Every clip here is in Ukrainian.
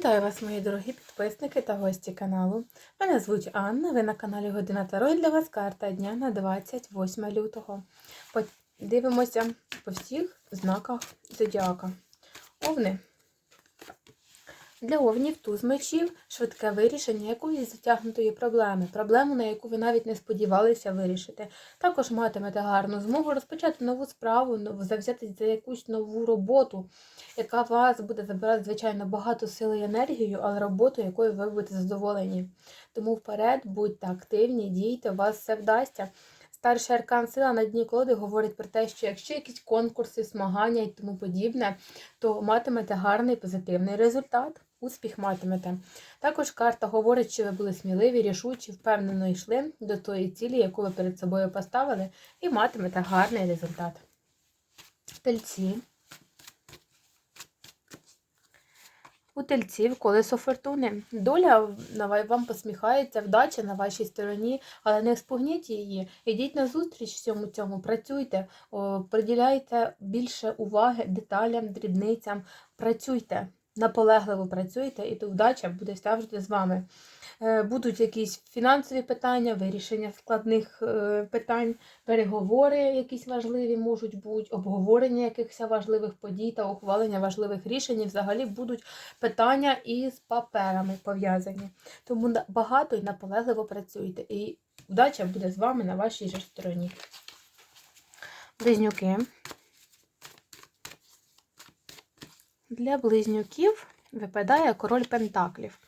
Вітаю вас, мої дорогі підписники та гості каналу. Мене звуть Анна, ви на каналі Година Таро і для вас карта дня на 28 лютого. Подивимося по всіх знаках зодіака. Овни. Для овнів туз мечів швидке вирішення якоїсь затягнутої проблеми, проблему, на яку ви навіть не сподівалися вирішити. Також матимете гарну змогу розпочати нову справу, завзятись за якусь нову роботу, яка вас буде забирати, звичайно, багато сили і енергію, але роботу, якою ви будете задоволені. Тому вперед, будьте активні, дійте, у вас все вдасться. Старший аркан сила на дні колоди говорить про те, що якщо якісь конкурси, змагання і тому подібне, то матимете гарний позитивний результат. Успіх матимете. Також карта говорить, що ви були сміливі, рішучі, впевнено йшли до тої цілі, яку ви перед собою поставили, і матимете гарний результат. Тельці. У тельців колесо фортуни. Доля вам посміхається, вдача на вашій стороні, але не спугніть її. Ідіть на зустріч всьому цьому, працюйте, приділяйте більше уваги деталям, дрібницям, працюйте, наполегливо працюйте, і то вдача буде завжди з вами. Е, Будуть якісь фінансові питання, вирішення складних е, питань, переговори якісь важливі можуть бути, обговорення якихось важливих подій та ухвалення важливих рішень. І взагалі будуть питання із паперами пов'язані. Тому багато і наполегливо працюйте. І вдача буде з вами на вашій же стороні. Близнюки. Для близнюків випадає король Пентаклів.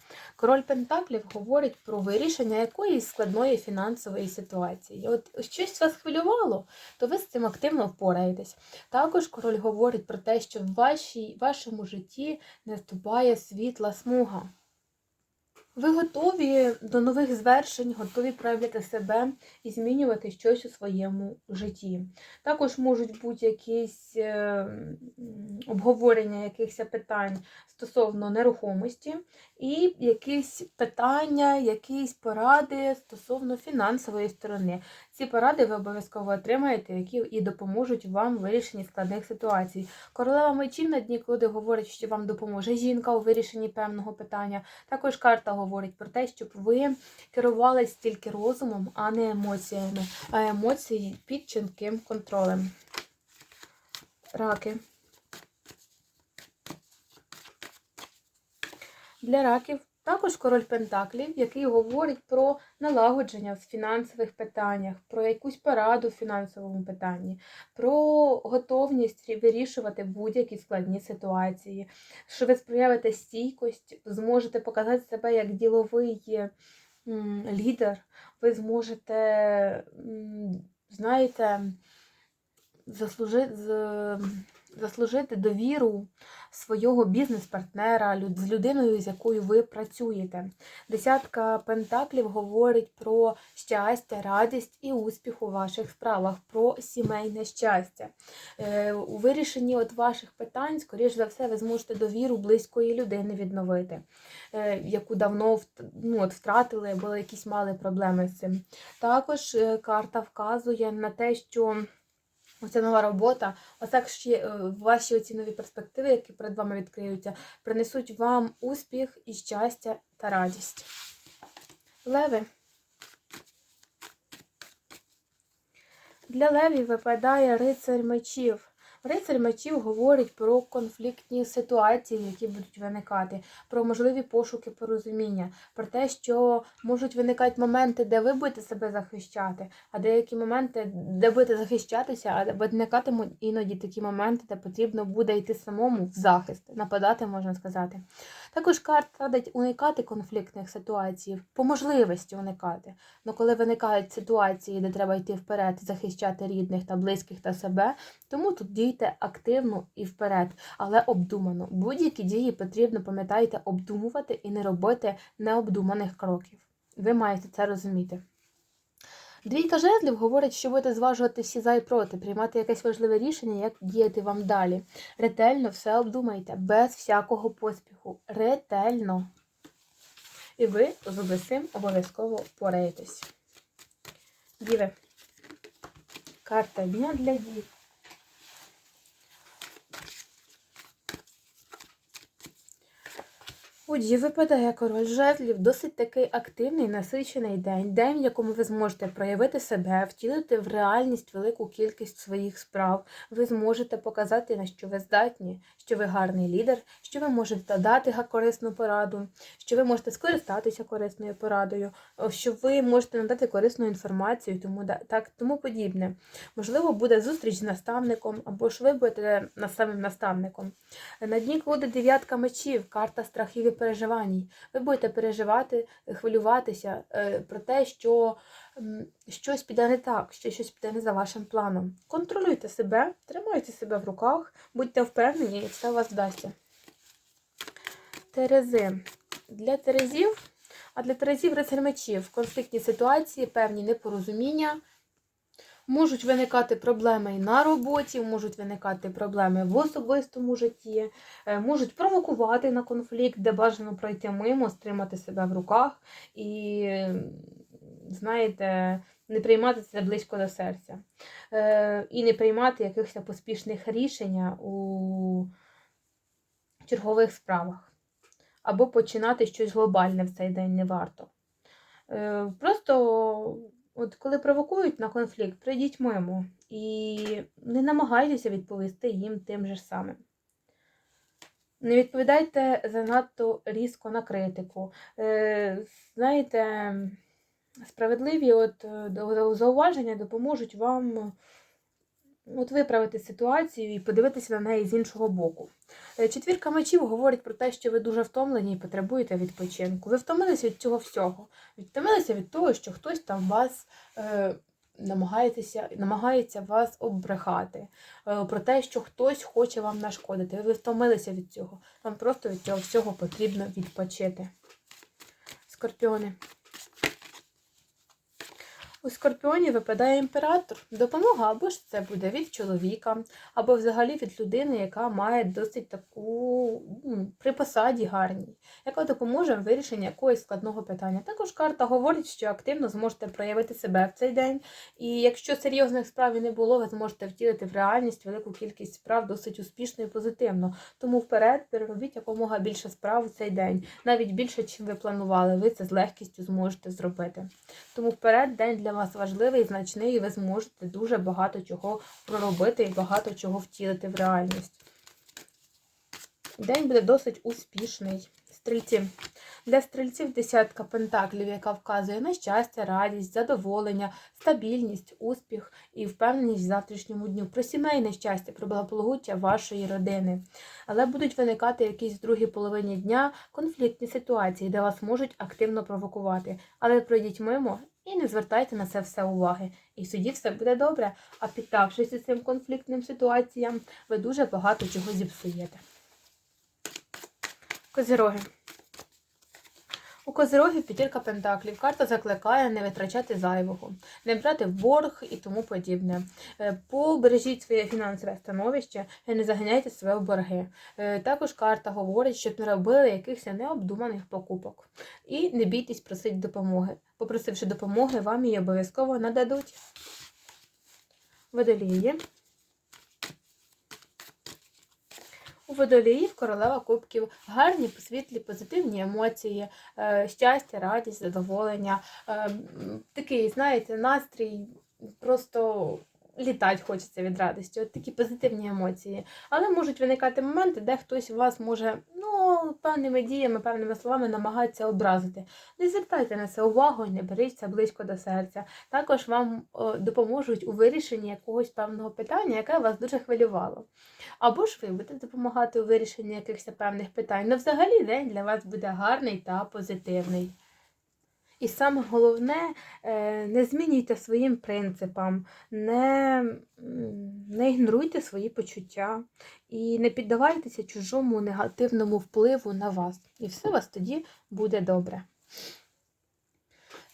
Король Пентаклів говорить про вирішення якоїсь складної фінансової ситуації. От щось вас хвилювало, то ви з цим активно впораєтесь. Також король говорить про те, що в вашій, вашому житті наступає світла смуга. Ви готові до нових звершень, готові проявляти себе і змінювати щось у своєму житті. Також можуть бути якісь е, обговорення якихось питань стосовно нерухомості, і якісь питання, якісь поради стосовно фінансової сторони. Ці поради ви обов'язково отримаєте, які і допоможуть вам в вирішенні складних ситуацій. Королева мечів на дні колоди говорить, що вам допоможе жінка у вирішенні певного питання. Також карта говорить про те, щоб ви керувались тільки розумом, а не емоціями, а емоції під чітким контролем. Раки. Для раків також король Пентаклів, який говорить про налагодження в фінансових питаннях, про якусь пораду в фінансовому питанні, про готовність вирішувати будь-які складні ситуації, що ви проявите стійкость, зможете показати себе як діловий лідер, ви зможете, знаєте, заслужити, заслужити довіру свого бізнес-партнера, з людиною, з якою ви працюєте. Десятка пентаклів говорить про щастя, радість і успіх у ваших справах, про сімейне щастя. Е, У вирішенні от ваших питань, скоріш за все, ви зможете довіру близької людини відновити, е, яку давно ну, от, втратили, або якісь мали проблеми з цим. Також е, карта вказує на те, що Оця нова робота, отак ще е, ваші оці нові перспективи, які перед вами відкриються, принесуть вам успіх і щастя та радість. Леви. Для левів випадає рицарь мечів. Рицарь мечів говорить про конфліктні ситуації, які будуть виникати, про можливі пошуки порозуміння, про те, що можуть виникати моменти, де ви будете себе захищати, а деякі моменти, де будете захищатися, а виникатимуть іноді такі моменти, де потрібно буде йти самому в захист, нападати, можна сказати. Також карта радить уникати конфліктних ситуацій, по можливості уникати. Але коли виникають ситуації, де треба йти вперед, захищати рідних та близьких та себе, тому тут дійте активно і вперед, але обдумано. Будь-які дії потрібно, пам'ятайте, обдумувати і не робити необдуманих кроків. Ви маєте це розуміти. Двійка жезлів говорить, що будете зважувати всі за і проти, приймати якесь важливе рішення, як діяти вам далі. Ретельно все обдумайте, без всякого поспіху. Ретельно. І ви з цим обов'язково пораєтесь. Діви. Карта дня для дів. У випадає король жезлів, досить такий активний, насичений день, день, в якому ви зможете проявити себе, втілити в реальність велику кількість своїх справ. Ви зможете показати, на що ви здатні, що ви гарний лідер, що ви можете дати корисну пораду, що ви можете скористатися корисною порадою, що ви можете надати корисну інформацію, тому так тому подібне. Можливо, буде зустріч з наставником, або ж ви будете самим наставником. На дні колоди дев'ятка мечів, карта страхів і переживань. Ви будете переживати, хвилюватися е, про те, що щось піде не так, що щось піде не за вашим планом. Контролюйте себе, тримайте себе в руках, будьте впевнені, і все у вас вдасться. Терези. Для терезів, а для терезів рицар мечів, конфліктні ситуації, певні непорозуміння. Можуть виникати проблеми і на роботі, можуть виникати проблеми в особистому житті, е, можуть провокувати на конфлікт, де бажано пройти мимо, стримати себе в руках і, знаєте, не приймати це близько до серця. Е, І не приймати якихось поспішних рішень у чергових справах. Або починати щось глобальне в цей день не варто. Е, Просто От коли провокують на конфлікт, прийдіть мимо і не намагайтеся відповісти їм тим же самим. Не відповідайте занадто різко на критику. Е, знаєте, справедливі от, е, зауваження допоможуть вам от, виправити ситуацію і подивитися на неї з іншого боку. Е, Четвірка мечів говорить про те, що ви дуже втомлені і потребуєте відпочинку. Ви втомилися від цього всього. Втомилися від того, що хтось там вас е, намагається, намагається вас обрехати, е, про те, що хтось хоче вам нашкодити. Ви втомилися від цього. Вам просто від цього всього потрібно відпочити. Скорпіони. У скорпіоні випадає імператор. Допомога або ж це буде від чоловіка, або взагалі від людини, яка має досить таку при посаді гарній, яка допоможе в вирішенні якогось складного питання. Також карта говорить, що активно зможете проявити себе в цей день. І якщо серйозних справ і не було, ви зможете втілити в реальність велику кількість справ досить успішно і позитивно. Тому вперед переробіть якомога більше справ у цей день, навіть більше, чим ви планували. Ви це з легкістю зможете зробити. Тому вперед день для вас важливий, значний, і ви зможете дуже багато чого проробити і багато чого втілити в реальність. День буде досить успішний. Стрільці. Для стрільців десятка пентаклів, яка вказує на щастя, радість, задоволення, стабільність, успіх і впевненість в завтрашньому дню. Про сімейне щастя, про благополуччя вашої родини. Але будуть виникати якісь в другій половині дня конфліктні ситуації, де вас можуть активно провокувати. Але пройдіть мимо і не звертайте на це все уваги. І в суді все буде добре. А піддавшись цим конфліктним ситуаціям, ви дуже багато чого зіпсуєте. Козироги. У Козирогів п'ятірка пентаклів. Карта закликає не витрачати зайвого, не брати в борг і тому подібне. Е, Побережіть своє фінансове становище і не заганяйте себе в борги. Е, Також карта говорить, щоб не робили якихось необдуманих покупок. І не бійтесь просити допомоги. Попросивши допомоги, вам її обов'язково нададуть. Водолії. У водоліїв королева кубків гарні, світлі, позитивні емоції, е, щастя, радість, задоволення. Е, Такий, знаєте, настрій просто літати хочеться від радості. От такі позитивні емоції. Але можуть виникати моменти, де хтось вас може ну, певними діями, певними словами намагатися образити. Не звертайте на це увагу і не беріть це близько до серця. Також вам допоможуть у вирішенні якогось певного питання, яке вас дуже хвилювало. Або ж ви будете допомагати у вирішенні якихось певних питань. Ну, взагалі день для вас буде гарний та позитивний. І саме головне, е, не змінюйте своїм принципам, не, не ігноруйте свої почуття і не піддавайтеся чужому негативному впливу на вас. І все у вас тоді буде добре.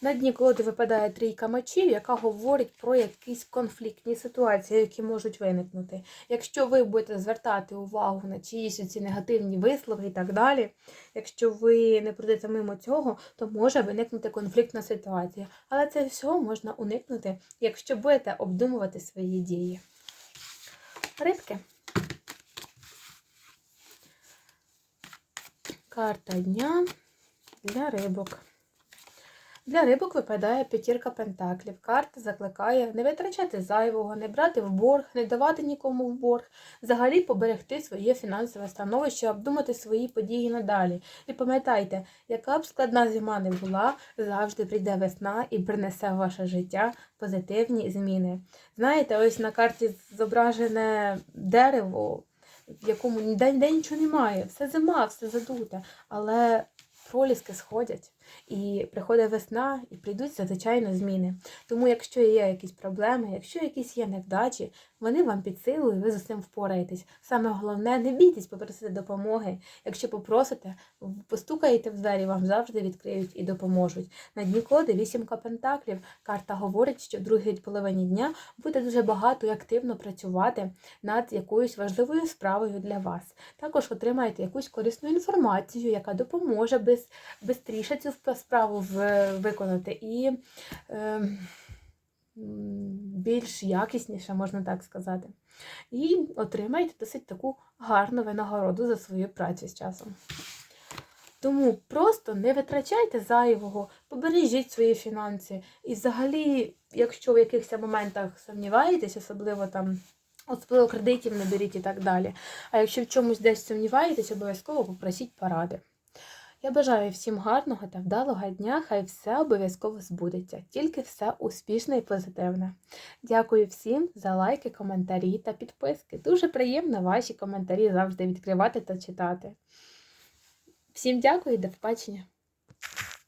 На дні колоди випадає трійка мечів, яка говорить про якісь конфліктні ситуації, які можуть виникнути. Якщо ви будете звертати увагу на чиїсь ці негативні вислови і так далі, якщо ви не пройдете мимо цього, то може виникнути конфліктна ситуація. Але це всього можна уникнути, якщо будете обдумувати свої дії. Рибки. Карта дня для рибок. Для рибок випадає п'ятірка пентаклів. Карта закликає не витрачати зайвого, не брати в борг, не давати нікому в борг, взагалі поберегти своє фінансове становище, обдумати свої події надалі. І пам'ятайте, яка б складна зима не була, завжди прийде весна і принесе в ваше життя позитивні зміни. Знаєте, ось на карті зображене дерево, в якому ніде, нічого немає, все зима, все задуте, але проліски сходять. І приходить весна, і прийдуть звичайно зміни. Тому, якщо є якісь проблеми, якщо якісь є невдачі, вони вам під силу, і ви з цим впораєтесь. Саме головне, не бійтесь попросити допомоги. Якщо попросите, постукаєте в двері, вам завжди відкриють і допоможуть. На дні коди вісімка пентаклів. Карта говорить, що в другій половині дня буде дуже багато і активно працювати над якоюсь важливою справою для вас. Також отримаєте якусь корисну інформацію, яка допоможе без, бистріше цю справу виконати і е, більш якісніше, можна так сказати. І отримаєте досить таку гарну винагороду за свою працю з часом. Тому просто не витрачайте зайвого, побережіть свої фінанси. І взагалі, якщо в якихось моментах сумніваєтесь, особливо там. Особливо кредитів не беріть і так далі. А якщо в чомусь десь сумніваєтесь, обов'язково попросіть поради. Я бажаю всім гарного та вдалого дня, хай все обов'язково збудеться, тільки все успішне і позитивне. Дякую всім за лайки, коментарі та підписки. Дуже приємно ваші коментарі завжди відкривати та читати. Всім дякую і до побачення!